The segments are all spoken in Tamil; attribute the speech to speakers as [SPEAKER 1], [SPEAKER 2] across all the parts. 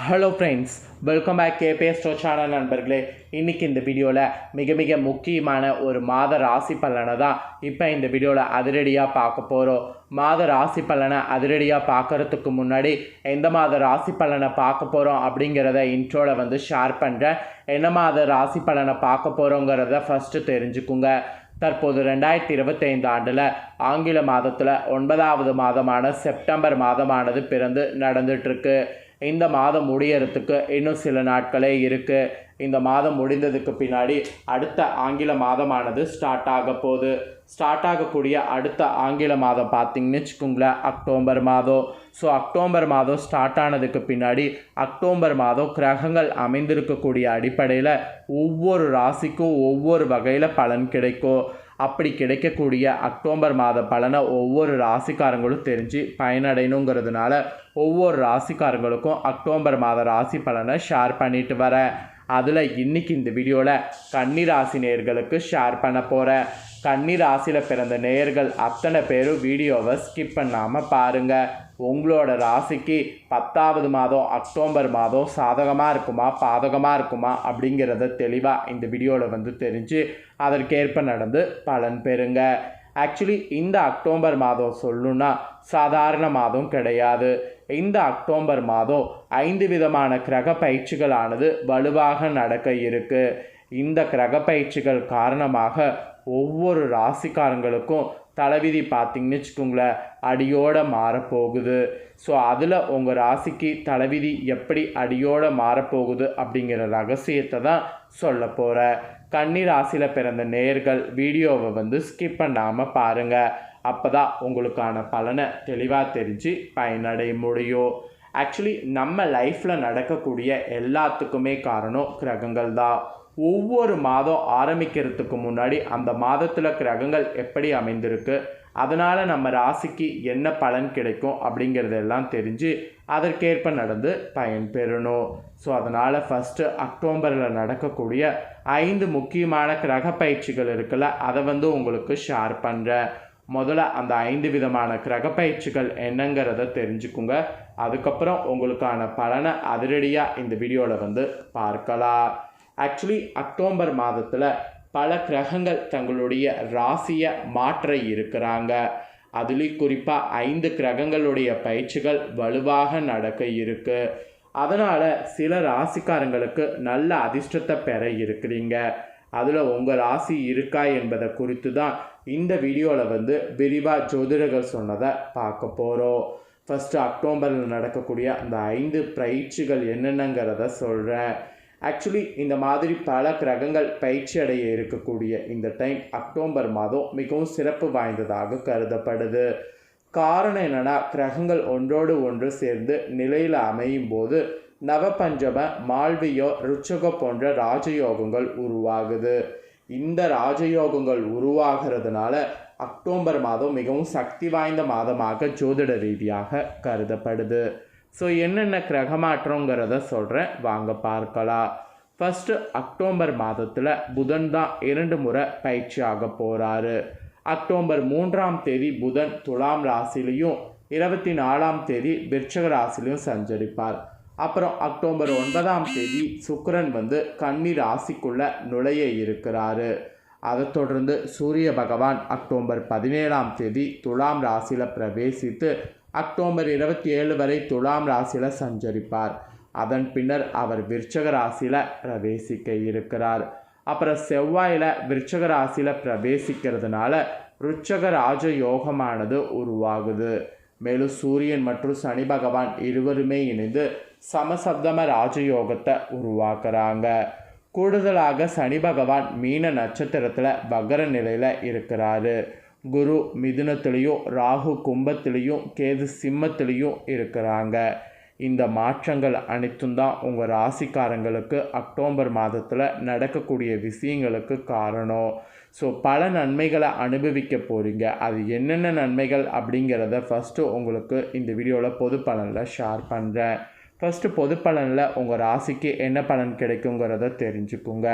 [SPEAKER 1] Hello friends welcome back KPS ஸ்டோ channel நண்பர்களே. இன்றைக்கி இந்த வீடியோவில் மிக மிக முக்கியமான ஒரு மாத ராசி பலனை தான் இப்போ இந்த வீடியோவில் அதிரடியாக பார்க்க போகிறோம் மாத ராசி பலனை அதிரடியாக பார்க்குறதுக்கு முன்னாடி எந்த மாத ராசி பலனை பார்க்க போகிறோம் அப்படிங்கிறத இன்ட்ரோவில் வந்து ஷேர் பண்ணுறேன் என்ன மாத ராசி பலனை பார்க்க போகிறோங்கிறத ஃபஸ்ட்டு தெரிஞ்சுக்குங்க. தற்போது ரெண்டாயிரத்தி இருபத்தைந்து ஆண்டில் ஆங்கில மாதத்தில் ஒன்பதாவது மாதமான செப்டம்பர் மாதமானது பிறந்து நடந்துட்டுருக்கு இந்த மாதம் முடியறதுக்கு இன்னும் சில நாட்களே இருக்குது இந்த மாதம் முடிந்ததுக்கு பின்னாடி அடுத்த ஆங்கில மாதமானது ஸ்டார்ட் ஆக போகுது. ஸ்டார்ட் ஆகக்கூடிய அடுத்த ஆங்கில மாதம் பார்த்திங்கன்னு வச்சுக்கோங்களேன் அக்டோபர் மாதம். ஸோ அக்டோபர் மாதம் ஸ்டார்ட் ஆனதுக்கு பின்னாடி அக்டோபர் மாதம் கிரகங்கள் அமைந்திருக்கக்கூடிய அடிப்படையில் ஒவ்வொரு ராசிக்கும் ஒவ்வொரு வகையில் பலன் கிடைக்கும். அப்படி கிடைக்கக்கூடிய அக்டோபர் மாத பலனை ஒவ்வொரு ராசிக்காரங்களும் தெரிஞ்சு பயனடையணுங்கிறதுனால ஒவ்வொரு ராசிக்காரங்களுக்கும் அக்டோபர் மாத ராசி பலனை ஷேர் பண்ணிட்டு வரேன். அதில் இன்னைக்கு இந்த வீடியோவில் கன்னிராசி ராசி நேயர்களுக்கு ஷேர் பண்ண போகிறேன் கன்னிராசியில் பிறந்த நேயர்கள் அத்தனை பேரும் வீடியோவை ஸ்கிப் பண்ணாமல் பாருங்கள் உங்களோட ராசிக்கு பத்தாவது மாதம் அக்டோபர் மாதம் சாதகமாக இருக்குமா பாதகமாக இருக்குமா அப்படிங்கிறத தெளிவாக இந்த வீடியோவில் வந்து தெரிஞ்சு அதற்கேற்ப நடந்து பலன் பெறுங்க. ஆக்சுவலி இந்த அக்டோபர் மாதம் சொல்லணுன்னா சாதாரண மாதம் கிடையாது. இந்த அக்டோபர் மாதம் ஐந்து விதமான கிரக பயிற்சிகளானது வலுவாக நடக்க இருக்கு. இந்த கிரக பயிற்சிகள் காரணமாக ஒவ்வொரு ராசிக்காரங்களுக்கும் தலைவிதி பார்த்தீங்கன்னு வச்சுக்கோங்களேன் அடியோட மாறப்போகுது. ஸோ அதில் உங்கள் ராசிக்கு தலைவிதி எப்படி அடியோட மாறப்போகுது அப்படிங்கிற ரகசியத்தை தான் சொல்ல போகிறேன் கன்னி ராசியில் பிறந்த நேர்கள் வீடியோவை வந்து ஸ்கிப் பண்ணாமல் பாருங்கள் அப்போ தான் உங்களுக்கான பலனை தெளிவாக தெரிஞ்சு பயனடைய முடியும். ஆக்சுவலி நம்ம லைஃப்பில் நடக்கக்கூடிய எல்லாத்துக்குமே காரணம் கிரகங்கள் தான். ஒவ்வொரு மாதம் ஆரம்பிக்கிறதுக்கு முன்னாடி அந்த மாதத்தில் கிரகங்கள் எப்படி அமைந்திருக்கு அதனால் நம்ம ராசிக்கு என்ன பலன் கிடைக்கும் அப்படிங்கிறதெல்லாம் தெரிஞ்சு அதற்கேற்ப நடந்து பயன் பெறணும். ஸோ அதனால் ஃபஸ்ட்டு அக்டோபரில் நடக்கக்கூடிய ஐந்து முக்கியமான கிரக பயிற்சிகள் இருக்குல்ல அதை வந்து உங்களுக்கு ஷேர் பண்ணுறேன் முதல்ல அந்த ஐந்து விதமான கிரக பயிற்சிகள் என்னங்கிறத தெரிஞ்சுக்குங்க. அதுக்கப்புறம் உங்களுக்கான பலனை அதிரடியாக இந்த வீடியோவில் வந்து பார்க்கலாம். ஆக்சுவலி அக்டோபர் மாதத்தில் பல கிரகங்கள் தங்களுடைய ராசியை மாற்ற இருக்கிறாங்க. அதுலேயும் குறிப்பாக ஐந்து கிரகங்களுடைய பயிற்சிகள் வலுவாக நடக்க இருக்குது அதனால் சில ராசிக்காரங்களுக்கு நல்ல அதிர்ஷ்டத்தை பெற இருக்கிறீங்க. அதில் உங்கள் ராசி இருக்கா என்பதை குறித்து தான் இந்த வீடியோவில் வந்து விரிவாக ஜோதிடர்கள் சொன்னதை பார்க்க போகிறோம் ஃபஸ்ட்டு அக்டோபரில் நடக்கக்கூடிய அந்த ஐந்து பயிற்சிகள் என்னென்னங்கிறத சொல்கிறேன் ஆக்சுவலி இந்த மாதிரி பல கிரகங்கள் பயிற்சி அடைய இருக்கக்கூடிய இந்த டைம் அக்டோபர் மாதம் மிகவும் சிறப்பு வாய்ந்ததாக கருதப்படுது. காரணம் என்னென்னா கிரகங்கள் ஒன்றோடு ஒன்று சேர்ந்து நிலையில் அமையும் போது நவபஞ்சம மால்வியோ ருச்சகோ போன்ற ராஜயோகங்கள் உருவாகுது. இந்த ராஜயோகங்கள் உருவாகிறதுனால அக்டோபர் மாதம் மிகவும் சக்தி வாய்ந்த மாதமாக ஜோதிட ரீதியாக கருதப்படுது. ஸோ என்னென்ன கிரக மாற்றங்கிறத சொல்கிறேன் வாங்க பார்க்கலாம். ஃபஸ்ட்டு அக்டோபர் மாதத்தில் புதன் தான் இரண்டு முறை பயிற்சியாக போகிறாரு அக்டோபர் மூன்றாம் தேதி புதன் துலாம் ராசிலையும் இருபத்தி நாலாம் தேதி விருச்சக ராசிலையும் சஞ்சரிப்பார். அப்புறம் அக்டோபர் ஒன்பதாம் தேதி சுக்கரன் வந்து கன்னி ராசிக்குள்ள நுழைய இருக்கிறாரு. அதை தொடர்ந்து சூரிய பகவான் அக்டோபர் பதினேழாம் தேதி துலாம் ராசியில் பிரவேசித்து அக்டோபர் இருபத்தி ஏழு வரை துலாம் ராசியில் சஞ்சரிப்பார். அதன் பின்னர் அவர் விருச்சக ராசியில் பிரவேசிக்க இருக்கிறார். அப்புறம் செவ்வாயில் விருச்சக ராசியில் பிரவேசிக்கிறதுனால ருச்சக ராஜ யோகமானது உருவாகுது. மேலும் சூரியன் மற்றும் சனி பகவான் இருவருமே இணைந்து சமசப்தம ராஜயோகத்தை உருவாக்குறாங்க. கூடுதலாக சனி பகவான் மீன நட்சத்திரத்தில் பகர நிலையில் இருக்கிறாரு. குரு மிதுனத்துலேயும் ராகு கும்பத்துலேயும் கேது சிம்மத்துலேயும் இருக்கிறாங்க. இந்த மாற்றங்கள் அனைத்தும் தான் உங்கள் ராசிக்காரங்களுக்கு அக்டோபர் மாதத்தில் நடக்கக்கூடிய விஷயங்களுக்கு காரணம். ஸோ பல நன்மைகளை அனுபவிக்க போகிறீங்க அது என்னென்ன நன்மைகள் அப்படிங்கிறத ஃபஸ்ட்டு உங்களுக்கு இந்த வீடியோவில் பொது பலனில் ஷேர் பண்ணுறேன் ஃபஸ்ட்டு பொது பலனில் உங்கள் ராசிக்கு என்ன பலன் கிடைக்குங்கிறத தெரிஞ்சுக்குங்க.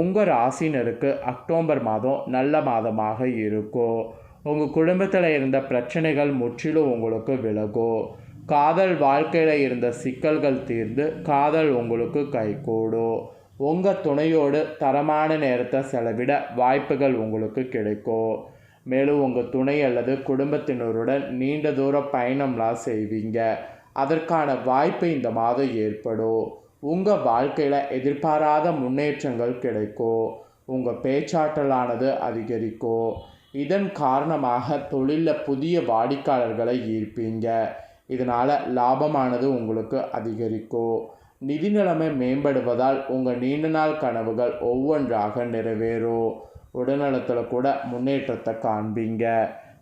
[SPEAKER 1] உங்கள் ராசினருக்கு அக்டோபர் மாதம் நல்ல மாதமாக இருக்கும். உங்கள் குடும்பத்தில் இருந்த பிரச்சனைகள் முற்றிலும் உங்களுக்கு விலகும். காதல் வாழ்க்கையில் இருந்த சிக்கல்கள் தீர்ந்து காதல் உங்களுக்கு கைகூடும் உங்கள் துணையோடு தரமான நேரத்தை செலவிட வாய்ப்புகள் உங்களுக்கு கிடைக்கும் மேலும் உங்கள் துணை அல்லது குடும்பத்தினருடன் நீண்ட தூர பயணம்லாம் செய்வீங்க. அதற்கான வாய்ப்பு இந்த மாதம் ஏற்படும் உங்கள் வாழ்க்கையில் எதிர்பாராத முன்னேற்றங்கள் கிடைக்கும் உங்கள் பேச்சாற்றலானது அதிகரிக்கும் இதன் காரணமாக தொழிலில் புதிய வாடிக்கையாளர்களை ஈர்ப்பீங்க. இதனால் லாபமானது உங்களுக்கு அதிகரிக்கும் நிதி நிலைமை மேம்படுவதால் உங்கள் நீண்ட நாள் கனவுகள் ஒவ்வொன்றாக நிறைவேறும் உடல்நலத்தில் கூட முன்னேற்றத்தை காண்பீங்க.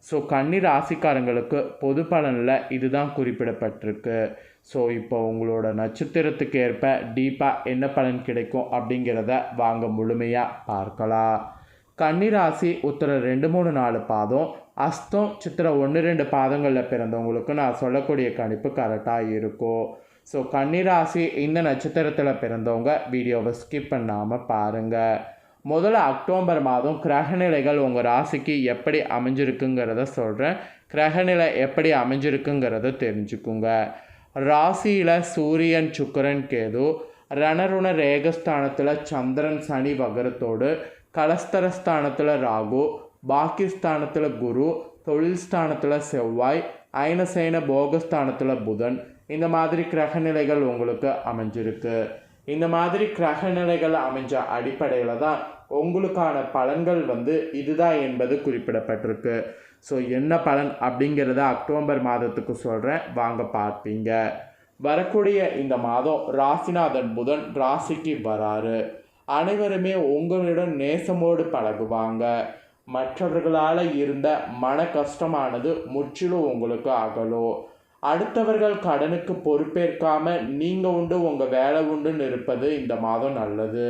[SPEAKER 1] ஸோ கன்னி ராசிக்காரங்களுக்கு பொது பலனில் இதுதான் குறிப்பிடப்பட்டிருக்கு. ஸோ இப்போ உங்களோட நட்சத்திரத்துக்கு ஏற்ப டீப்பாக என்ன பலன் கிடைக்கும் அப்படிங்கிறத வாங்க முழுமையாக பார்க்கலாம். கன்னிராசி உத்தர ரெண்டு மூணு நாலு பாதம் அஸ்தம் சித்திரம் ஒன்று ரெண்டு பாதங்களில் பிறந்தவங்களுக்கு நான் சொல்லக்கூடிய கணிப்பு கரெக்டாக இருக்கும் ஸோ கன்னிராசி இந்த நட்சத்திரத்தில் பிறந்தவங்க வீடியோவை ஸ்கிப் பண்ணாமல் பாருங்கள் முதல்ல அக்டோபர் மாதம் கிரகநிலைகள் உங்கள் ராசிக்கு எப்படி அமைஞ்சிருக்குங்கிறத சொல்கிறேன் கிரகநிலை எப்படி அமைஞ்சிருக்குங்கிறத தெரிஞ்சுக்குங்க. ராசியில் சூரியன் சுக்கரன் கேது ரணருண ரேகஸ்தானத்தில் சந்திரன் சனி வகரத்தோடு கலஸ்தரஸ்தானத்தில் ராகு பாக்கிஸ்தானத்தில் குரு தொழில் ஸ்தானத்தில் செவ்வாய் ஐனசைன போகஸ்தானத்தில் புதன். இந்த மாதிரி கிரகநிலைகள் உங்களுக்கு அமைஞ்சிருக்கு. இந்த மாதிரி கிரகநிலைகள் அமைஞ்ச அடிப்படையில் தான் உங்களுக்கான பலன்கள் வந்து இதுதான் என்பது குறிப்பிடப்பட்டிருக்கு. ஸோ என்ன பலன் அப்படிங்கிறத அக்டோபர் மாதத்துக்கு சொல்கிறேன் வாங்க பார்ப்பீங்க. வரக்கூடிய இந்த மாதம் ராசிநாதன் புதன் ராசிக்கு வராரு. அனைவருமே உங்களிடம் நேசமோடு பழகுவாங்க. மற்றவர்களால் இருந்த மன கஷ்டமானது முற்றிலும் உங்களுக்கு அகலும் அடுத்தவர்கள் கடனுக்கு பொறுப்பேற்காம நீங்கள் உண்டு உங்கள் வேலை உண்டுன்னு இருப்பது இந்த மாதம் நல்லது.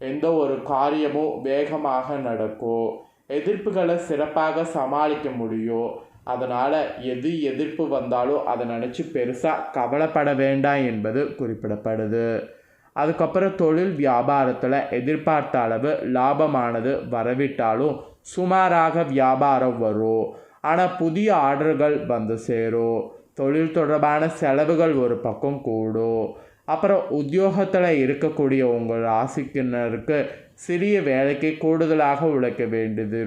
[SPEAKER 1] எந்த ஒரு காரியமும் வேகமாக நடக்கும் எதிர்ப்புகளை சிறப்பாக சமாளிக்க முடியும் அதனால் எது எதிர்ப்பு வந்தாலும் அதை நினச்சி பெருசாக கவலைப்பட வேண்டாம் என்பது குறிப்பிடப்படுது. அதுக்கப்புறம் தொழில் வியாபாரத்தில் எதிர்பார்த்த அளவு லாபமானது வரவிட்டாலும் சுமாராக வியாபாரம் வரும். ஆனால் புதிய ஆர்டர்கள் வந்து சேரும். தொழில் தொடர்பான செலவுகள் ஒரு பக்கம் கூடும். அப்புறம் உத்தியோகத்தில் இருக்கக்கூடிய உங்கள் ராசிக்கினருக்கு சிறிய வேலைக்கு கூடுதலாக உழைக்க வேண்டியது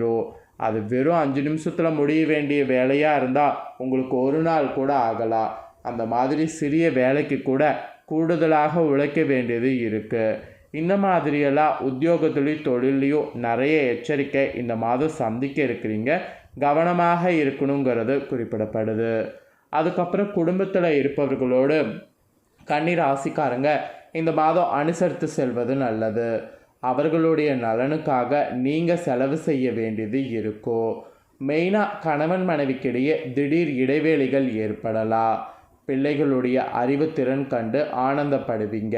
[SPEAKER 1] அது வெறும் அஞ்சு நிமிஷத்தில் முடிய வேண்டிய வேலையாக இருந்தால் உங்களுக்கு ஒரு நாள் கூட ஆகலாம். அந்த மாதிரி சிறிய வேலைக்கு கூட கூடுதலாக உழைக்க வேண்டியது இருக்குது இந்த மாதிரியெல்லாம் உத்தியோகத்துலேயும் தொழிலையும் நிறைய எச்சரிக்கை இந்த மாதம் சந்திக்க இருக்கிறீங்க. கவனமாக இருக்கணுங்கிறது குறிப்பிடப்படுது. அதுக்கப்புறம் குடும்பத்தில் இருப்பவர்களோடு கன்னி ராசிக்காரங்க இந்த மாதம் அனுசரித்து செல்வது நல்லது. அவர்களுடைய நலனுக்காக நீங்கள் செலவு செய்ய வேண்டியது இருக்கும் மெயினாக கணவன் மனைவிக்கிடையே திடீர் இடைவேளைகள் ஏற்படலாம் பிள்ளைகளுடைய அறிவுத்திறன் கண்டு ஆனந்தப்படுவீங்க.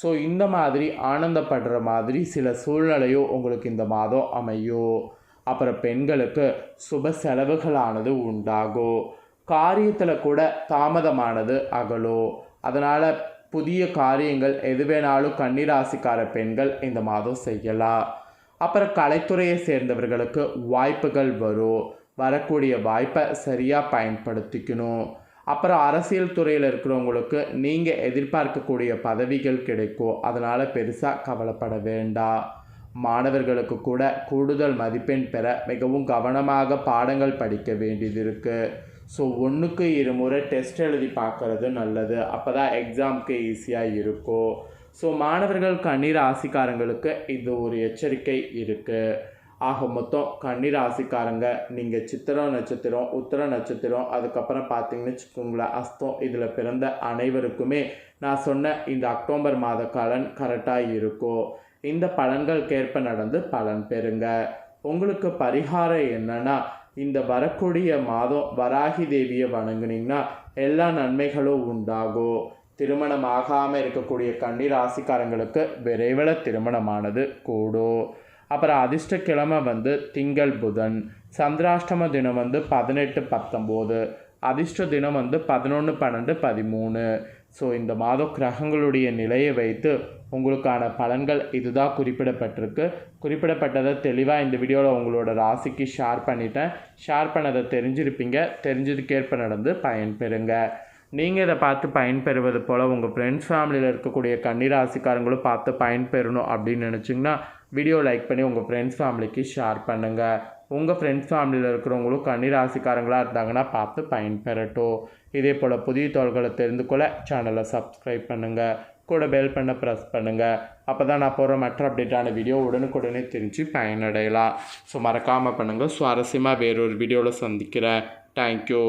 [SPEAKER 1] ஸோ இந்த மாதிரி ஆனந்தப்படுற மாதிரி சில சூழ்நிலையோ உங்களுக்கு இந்த மாதம் அமையும் அப்புறம் பெண்களுக்கு சுப செலவுகளானது உண்டாகும் காரியத்தில் கூட தாமதமானது அகலும் அதனால் புதிய காரியங்கள் எது வேணாலும் கன்னிராசிக்கார பெண்கள் இந்த மாதம் செய்யலாம் அப்புறம் கலைத்துறையை சேர்ந்தவர்களுக்கு வாய்ப்புகள் வரும். வரக்கூடிய வாய்ப்பை சரியாக பயன்படுத்திக்கணும். அப்புறம் அரசியல் துறையில் இருக்கிறவங்களுக்கு நீங்கள் எதிர்பார்க்கக்கூடிய பதவிகள் கிடைக்கும் அதனால் பெருசாக கவலைப்பட வேண்டாம் மாணவர்களுக்கு கூட கூடுதல் மதிப்பெண் பெற மிகவும் கவனமாக பாடங்கள் படிக்க வேண்டியது இருக்குது ஸோ ஒன்றுக்கு இருமுறை டெஸ்ட் எழுதி பார்க்குறது நல்லது. அப்போ தான் எக்ஸாமுக்கு ஈஸியாக இருக்கும் ஸோ மாணவர்கள் கண்ணீர் ராசிக்காரங்களுக்கு இது ஒரு எச்சரிக்கை இருக்குது ஆக மொத்தம் கண்ணீர் ராசிக்காரங்க நீங்கள் சித்திரம் நட்சத்திரம் உத்தர நட்சத்திரம் அதுக்கப்புறம் பார்த்தீங்கன்னு வச்சுக்கோங்களேன் அஸ்தம் இதில் பிறந்த அனைவருக்குமே நான் சொன்ன இந்த அக்டோபர் மாத காலன் கரெக்டாக இருக்கும் இந்த பலன்களுக்கேற்ப நடந்து பலன் பெறுங்க. உங்களுக்கு பரிகாரம் என்னன்னா இந்த வரக்கூடிய மாதம் வராகி தேவியை வணங்குனீங்கன்னா எல்லா நன்மைகளும் உண்டாகும். திருமணம் ஆகாமல் இருக்கக்கூடிய கன்னி ராசிக்காரங்களுக்கு விரைவில் திருமணமானது கூடும். அப்புறம் அதிர்ஷ்டக்கிழமை வந்து திங்கள் புதன். சந்திராஷ்டம தினம் வந்து பதினெட்டு பத்தொம்போது. அதிர்ஷ்ட தினம் வந்து பதினொன்று பன்னெண்டு பதிமூணு. ஸோ இந்த மாதம் கிரகங்களுடைய நிலையை வைத்து உங்களுக்கான பலன்கள் இதுதான் குறிப்பிடப்பட்டிருக்கு. குறிப்பிடப்பட்டதை தெளிவாக இந்த வீடியோவில் உங்களோட ராசிக்கு ஷேர் பண்ணிட்டேன். ஷேர் பண்ணதை தெரிஞ்சிருப்பீங்க. தெரிஞ்சதுக்கேற்ப நடந்து பயன்பெறுங்க நீங்கள் இதை பார்த்து பயன்பெறுவது போல் உங்கள் ஃப்ரெண்ட்ஸ் ஃபேமிலியில் இருக்கக்கூடிய கன்னிராசிக்காரங்களும் பார்த்து பயன்பெறணும் அப்படின்னு நினச்சிங்கன்னா வீடியோ லைக் பண்ணி உங்கள் ஃப்ரெண்ட்ஸ் ஃபேமிலிக்கு ஷேர் பண்ணுங்கள் உங்கள் ஃப்ரெண்ட்ஸ் ஃபேமிலியில் இருக்கிறவங்களும் கன்னிராசிக்காரங்களாக இருந்தாங்கன்னா பார்த்து பயன்பெறட்டும். இதே போல் புதிய தோள்களை தெரிந்து கொள்ள சேனலை சப்ஸ்கிரைப் பண்ணுங்கள் கூட பெல் பண்ண ப்ரெஸ் பண்ணுங்கள் அப்போ தான் நான் போகிற மற்ற அப்டேட்டான வீடியோ உடனுக்குடனே தெரிஞ்சு பயனடையலாம். ஸோ மறக்காமல் பண்ணுங்கள் சுவாரஸ்யமாக வேறொரு வீடியோவில் சந்திக்கிறேன். தேங்க்யூ